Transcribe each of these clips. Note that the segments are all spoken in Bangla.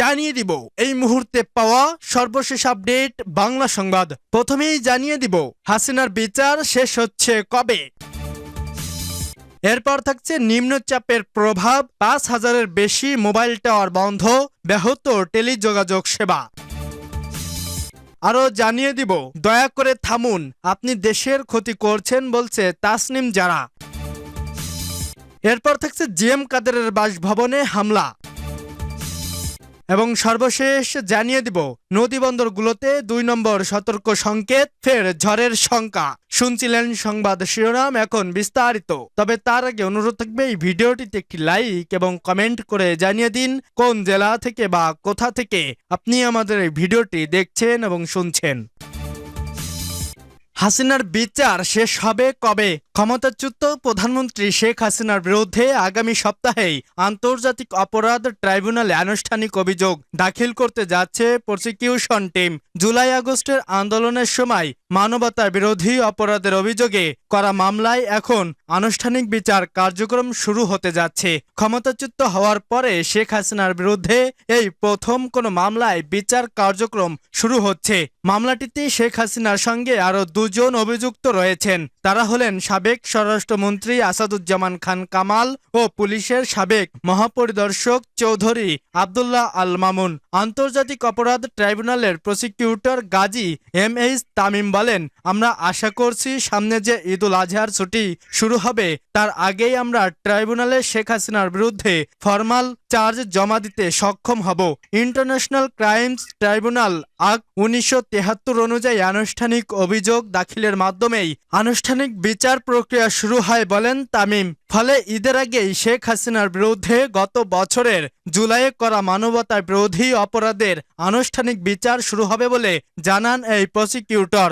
জানিয়ে দিব, এই মুহূর্তে পাওয়া সর্বশেষ আপডেট বাংলা সংবাদ। প্রথমেই জানিয়ে দিব, হাসিনার বিচার শেষ হচ্ছে কবে? এরপর থাকছে নিম্নচাপের প্রভাব, পাঁচ হাজারের বেশি মোবাইল টাওয়ার বন্ধ, ব্যাহত টেলিযোগাযোগ সেবা। আরও জানিয়ে দিব, দয়া করে থামুন, আপনি দেশের ক্ষতি করছেন বলছে তাসনিম যারা এরপর থাকছে জিএম কাদেরের বাসভবনে হামলা। এবং সর্বশেষ জানিয়ে দিব, নদীবন্দরগুলোতে দুই নম্বর সতর্ক সংকেত, ফের ঝড়ের শঙ্কা। শুনছিলেন সংবাদ শিরোনাম, এখন বিস্তারিত। তবে তার আগে অনুরোধ থাকবে, এই ভিডিওটিতে একটি লাইক এবং কমেন্ট করে জানিয়ে দিন, কোন জেলা থেকে বা কোথা থেকে আপনি আমাদের এই ভিডিওটি দেখছেন এবং শুনছেন। হাসিনার বিচার শেষ হবে কবে? ক্ষমতাচ্যুত প্রধানমন্ত্রী শেখ হাসিনার বিরুদ্ধে আগামী সপ্তাহেই আন্তর্জাতিক অপরাধ ট্রাইব্যুনালে আনুষ্ঠানিক অভিযোগ দাখিল করতে যাচ্ছে প্রসিকিউশন টিম। জুলাই আগস্টের আন্দোলনের সময় মানবতা বিরোধী অপরাধের অভিযোগে করা মামলায় এখন আনুষ্ঠানিক বিচার কার্যক্রম শুরু হতে যাচ্ছে। ক্ষমতাচ্যুত হওয়ার পরে শেখ হাসিনার বিরুদ্ধে এই প্রথম কোনো মামলায় বিচার কার্যক্রম শুরু হচ্ছে। মামলাটিতে শেখ হাসিনার সঙ্গে আরও দুজন অভিযুক্ত রয়েছেন। তারা হলেন সাবেক স্বরাষ্ট্রমন্ত্রী আসাদুজ্জামান খান কামাল ও পুলিশের সাবেক মহাপরিদর্শক চৌধুরী আবদুল্লাহ আল মামুন। আন্তর্জাতিক অপরাধ ট্রাইব্যুনালের prosecutor Gazi M H Tamim বলেন, আমরা আশা করছি সামনে যে ঈদুল আজহার ছুটি শুরু হবে, তার আগেই আমরা ট্রাইব্যুনালে শেখ হাসিনার বিরুদ্ধে ফরমাল চার্জ জমা দিতে সক্ষম হব। ইন্টারন্যাশনাল ক্রাইমস ট্রাইব্যুনাল আগ উনিশশো অনুযায়ী আনুষ্ঠানিক অভিযোগ দাখিলের মাধ্যমেই আনুষ্ঠানিক বিচার প্রক্রিয়া শুরু হয় বলেন তামিম। ফলে ঈদের আগেই শেখ হাসিনার বিরুদ্ধে গত বছরের জুলাইয়ে করা মানবতা বিরোধী অপরাধের আনুষ্ঠানিক বিচার শুরু হবে বলে জানান এই প্রসিকিউটর।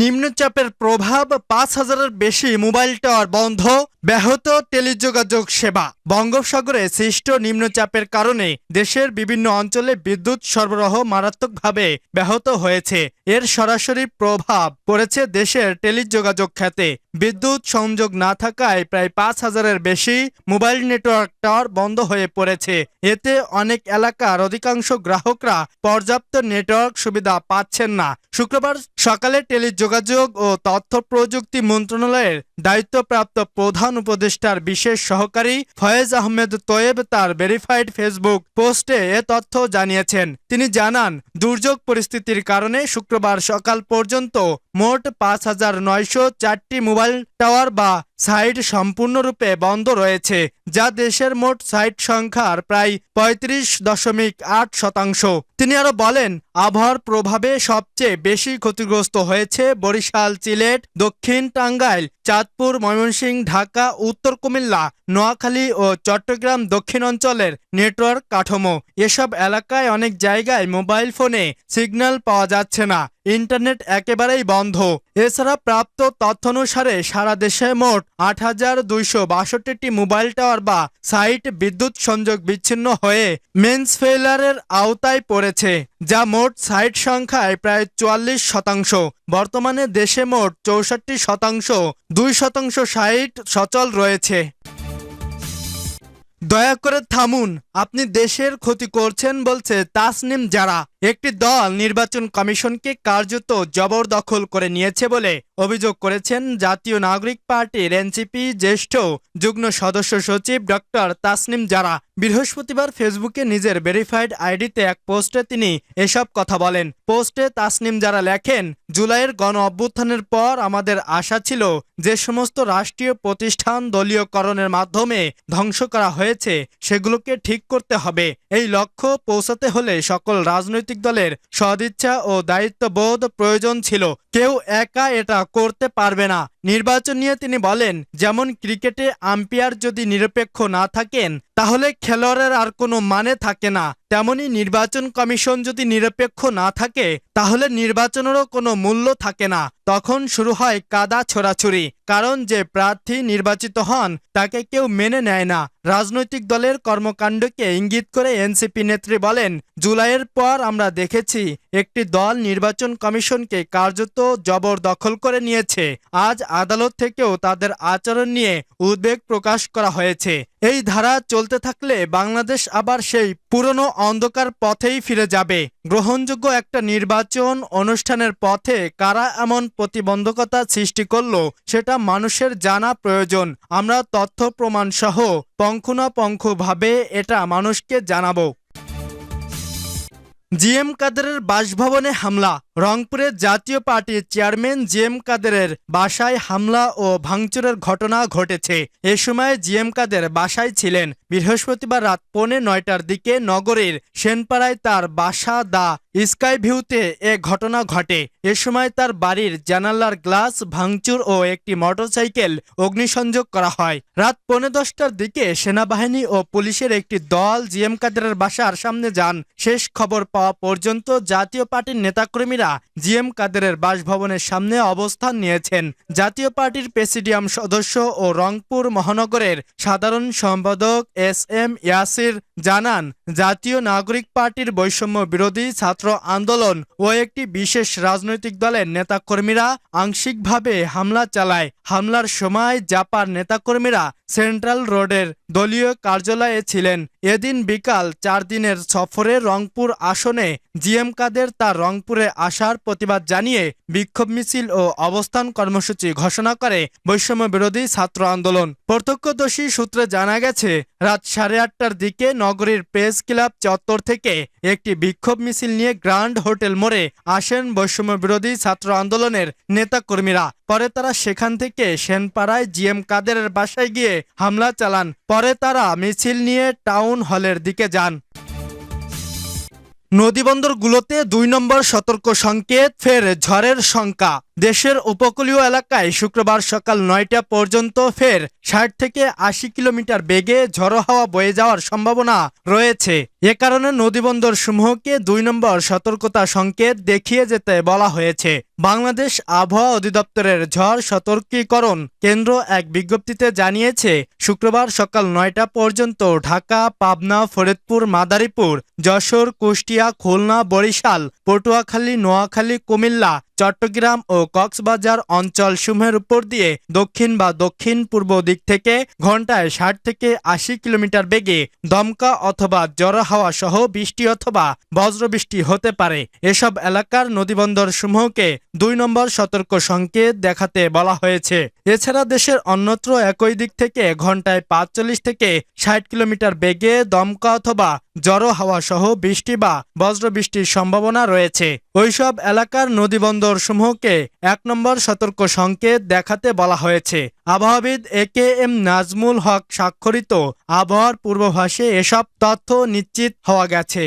নিম্নচাপের প্রভাব পাঁচ হাজারের বেশি মোবাইল টাওয়ার বন্ধ, ব্যাহত টেলিযোগাযোগ সেবা। বঙ্গোপসাগরে সৃষ্ট নিম্নচাপের কারণে দেশের বিভিন্ন অঞ্চলে বিদ্যুৎ সরবরাহ মারাত্মকভাবে ব্যাহত হয়েছে। এর সরাসরি প্রভাব পড়েছে দেশের টেলিযোগাযোগ খাতে। বিদ্যুৎ সংযোগ না থাকায় প্রায় পাঁচ হাজারের বেশি মোবাইল নেটওয়ার্ক টাওয়ার বন্ধ হয়ে পড়েছে। এতে অনেক এলাকার অধিকাংশ গ্রাহকরা পর্যাপ্ত নেটওয়ার্ক সুবিধা পাচ্ছেন না। শুক্রবার সকালে টেলিযোগাযোগ ও তথ্য প্রযুক্তি মন্ত্রণালয়ের দায়িত্বপ্রাপ্ত প্রধান উপদেষ্টার বিশেষ সহকারী ফয়েজ আহমেদ তোয়েব তার ভেরিফাইড ফেসবুক পোস্টে এ তথ্য জানিয়েছেন। তিনি জানান, দুর্যোগ পরিস্থিতির কারণে শুক্রবার সকাল পর্যন্ত মোট পাঁচ হাজার নয়শো চারটি মোবাইল টাওয়ার বা সাইট সম্পূর্ণরূপে বন্ধ রয়েছে, যা দেশের মোট সাইট সংখ্যার প্রায় পঁয়ত্রিশ দশমিক আট শতাংশ। তিনি আরও বলেন, আবহাওয়ার প্রভাবে সবচেয়ে বেশি ক্ষতিগ্রস্ত হয়েছে বরিশাল, সিলেট, দক্ষিণ টাঙ্গাইল, চাঁদপুর, ময়মনসিংহ, ঢাকা, উত্তর কুমিল্লা, নোয়াখালী ও চট্টগ্রাম দক্ষিণ অঞ্চলের নেটওয়ার্ক কাঠামো। এসব এলাকায় অনেক জায়গায় মোবাইল ফোনে সিগন্যাল পাওয়া যাচ্ছে না। ইন্টারনেট একেবারেই বন্ধ। এছাড়া প্রাপ্ত তথ্যানুসারে সারা দেশে মোট আট হাজার দুইশো বাষট্টিটি মোবাইল টাওয়ার বা সাইট বিদ্যুৎ সংযোগ বিচ্ছিন্ন হয়ে মেন্স ফেইলারের আওতায় পড়েছে, যা মোট সাইট সংখ্যায় প্রায় চুয়াল্লিশ শতাংশ। বর্তমানে দেশে মোট চৌষট্টি শতাংশ, দুই শতাংশ সাইট সচল রয়েছে। দয়া করে থামুন, আপনি দেশের ক্ষতি করছেন বলছে তাসনিম যারা একটি দল নির্বাচন কমিশনকে কার্যত জবরদখল করে নিয়েছে বলে অভিযোগ করেছেন জাতীয় নাগরিক পার্টির এনসিপি জ্যেষ্ঠ যুগ্ম সদস্য সচিব ডক্টর তাসনিম যারা বৃহস্পতিবার ফেসবুকে নিজের ভেরিফাইড আইডিতে এক পোস্টে তিনি এসব কথা বলেন। পোস্টে তাসনিম যারা লেখেন, জুলাইয়ের গণ অভ্যুত্থানের পর আমাদের আশা ছিল যে সমস্ত রাষ্ট্রীয় প্রতিষ্ঠান দলীয়করণের মাধ্যমে ধ্বংস করা হয়েছে, সেগুলোকে ঠিক করতে হবে। এই লক্ষ্য পৌঁছাতে হলে সকল রাজনৈতিক দলের সদিচ্ছা ও দায়িত্ববোধ প্রয়োজন ছিল। কেউ একা এটা করতে পারবে না। নির্বাচন নিয়ে তিনি বলেন যেমন ক্রিকেটে আম্পায়ার যদি নিরপেক্ষ না থাকেন তাহলে খেলোয়াড়ের আর কোনো মানে থাকে না। তেমনি নির্বাচন কমিশন যদি নিরপেক্ষ না থাকে, তাহলে নির্বাচনেরও কোনো মূল্য থাকে না। তখন শুরু হয় কাদা ছোড়াছুরি কারণ যে প্রার্থী নির্বাচিত হন, তাকে কেউ মেনে নেয় না। রাজনৈতিক দলের কর্মকাণ্ডকে ইঙ্গিত করে এনসিপি নেত্রী বলেন, জুলাইয়ের পর আমরা দেখেছি একটি দল নির্বাচন কমিশনকে কার্যত জবরদখল করে নিয়েছে। আজ আদালত থেকেও তাদের আচরণ নিয়ে উদ্বেগ প্রকাশ করা হয়েছে। এই ধারা চলতে চলতে থাকলে বাংলাদেশ আবার সেই পুরনো অন্ধকার পথেই ফিরে যাবে। গ্রহণযোগ্য একটা নির্বাচন অনুষ্ঠানের পথে কারা এমন প্রতিবন্ধকতা সৃষ্টি করল, সেটা মানুষের জানা প্রয়োজন। আমরা তথ্য প্রমাণ সহ পঙ্খুনাপঙ্খভাবে এটা মানুষকে জানাব। জিএম কাদেরের বাসভবনে হামলা। রংপুরের জাতীয় পার্টির চেয়ারম্যান জিএম কাদেরের বাসায় হামলা ও ভাঙচুরের ঘটনা ঘটেছে। এ সময় জিএম কাদের বাসায় ছিলেন। বৃহস্পতিবার রাত পৌনে নয়টার দিকে নগরের সেনপাড়ায় তার বাসা দা স্কাই ভিউতে এ ঘটনা ঘটে। এ সময় তার বাড়ির জানালার গ্লাস, ভাঙচুর ও একটি মোটরসাইকেল অগ্নিসংযোগ করা হয়। রাত পৌনে দশটার দিকে সেনাবাহিনী ও পুলিশের একটি দল জিএম কাদেরের বাসার সামনে যান। শেষ খবর পাওয়া পর্যন্ত জাতীয় পার্টির নেতাকর্মীরা জিএম কাদেরের বাসভবনের সামনে অবস্থান নিয়েছেন। জাতীয় পার্টির প্রেসিডিয়াম সদস্য ও রংপুর মহানগরের সাধারণ সম্পাদক এস এম ইয়াসির জানান, জাতীয় নাগরিক পার্টির বৈষম্য বিরোধী ছাত্র আন্দোলন ও একটি বিশেষ রাজনৈতিক দলের নেতাকর্মীরা আংশিকভাবে হামলা চালায়। হামলার সময় জাপার নেতাকর্মীরা সেন্ট্রাল রোডের দলীয় কার্যালয়ে ছিলেন। এদিন বিকাল চার দিনের সফরে রংপুর আসনে জিএম কাদের তার রংপুরে আসার প্রতিবাদ জানিয়ে বিক্ষোভ মিছিল ও অবস্থান কর্মসূচি ঘোষণা করে বৈষম্য বিরোধী ছাত্র আন্দোলন। প্রত্যক্ষদর্শী সূত্রে জানা গেছে, রাত সাড়ে আটটার দিকে নগরীর প্রেস ক্লাব চত্বর থেকে একটি বিক্ষোভ মিছিল নিয়ে গ্র্যান্ড হোটেল মোড়ে আসেন বৈষম্য বিরোধী ছাত্র আন্দোলনের নেতাকর্মীরা। পরে তারা সেখান থেকে সেনপাড়ায় জিএম কাদেরের বাসায় গিয়ে হামলা চালান। পরে তারা মিছিল নিয়ে টাউন হলের দিকে যান। নদীবন্দরগুলোতে দুই নম্বর সতর্ক সংকেত, ফের ঝড়ের শঙ্কা। দেশের উপকূলীয় এলাকায় শুক্রবার সকাল নয়টা পর্যন্ত ফের ষাট থেকে আশি কিলোমিটার বেগে ঝড়ো হাওয়া বয়ে যাওয়ার সম্ভাবনা রয়েছে। এ কারণে নদীবন্দর সমূহকে দুই নম্বর সতর্কতা সংকেত দেখিয়ে যেতে বলা হয়েছে। বাংলাদেশ আবহাওয়া অধিদপ্তরের ঝড় সতর্কীকরণ কেন্দ্র এক বিজ্ঞপ্তিতে জানিয়েছে, শুক্রবার সকাল নয়টা পর্যন্ত ঢাকা, পাবনা, ফরিদপুর, মাদারীপুর, যশোর, কুষ্টিয়া, খুলনা, বরিশাল, পটুয়াখালী, নোয়াখালী, কুমিল্লা চট্টগ্রাম ও কক্সবাজার অঞ্চল সমূহের উপর দিয়ে দক্ষিণ বা দক্ষিণ পূর্ব দিক থেকে ঘন্টায় ষাট থেকে আশি কিলোমিটার বেগে দমকা অথবা জড়ো হাওয়া সহ বৃষ্টি অথবা বজ্রবৃষ্টি হতে পারে। এসব এলাকার নদীবন্দর সমূহকে দুই নম্বর সতর্ক সংকেত দেখাতে বলা হয়েছে। এছাড়া দেশের অন্যত্র একই দিক থেকে ঘন্টায় পাঁচচল্লিশ থেকে ষাট কিলোমিটার বেগে দমকা অথবা জড়ো হাওয়া সহ বৃষ্টি বা বজ্রবৃষ্টির সম্ভাবনা রয়েছে। ওইসব এলাকার নদীবন্দর সমূহকে এক নম্বর সতর্ক সংকেত দেখাতে বলা হয়েছে। আবহাওয়াবিদ এ কে এম নাজমুল হক স্বাক্ষরিত আবহাওয়ার পূর্বাভাসে এসব তথ্য নিশ্চিত হওয়া গেছে।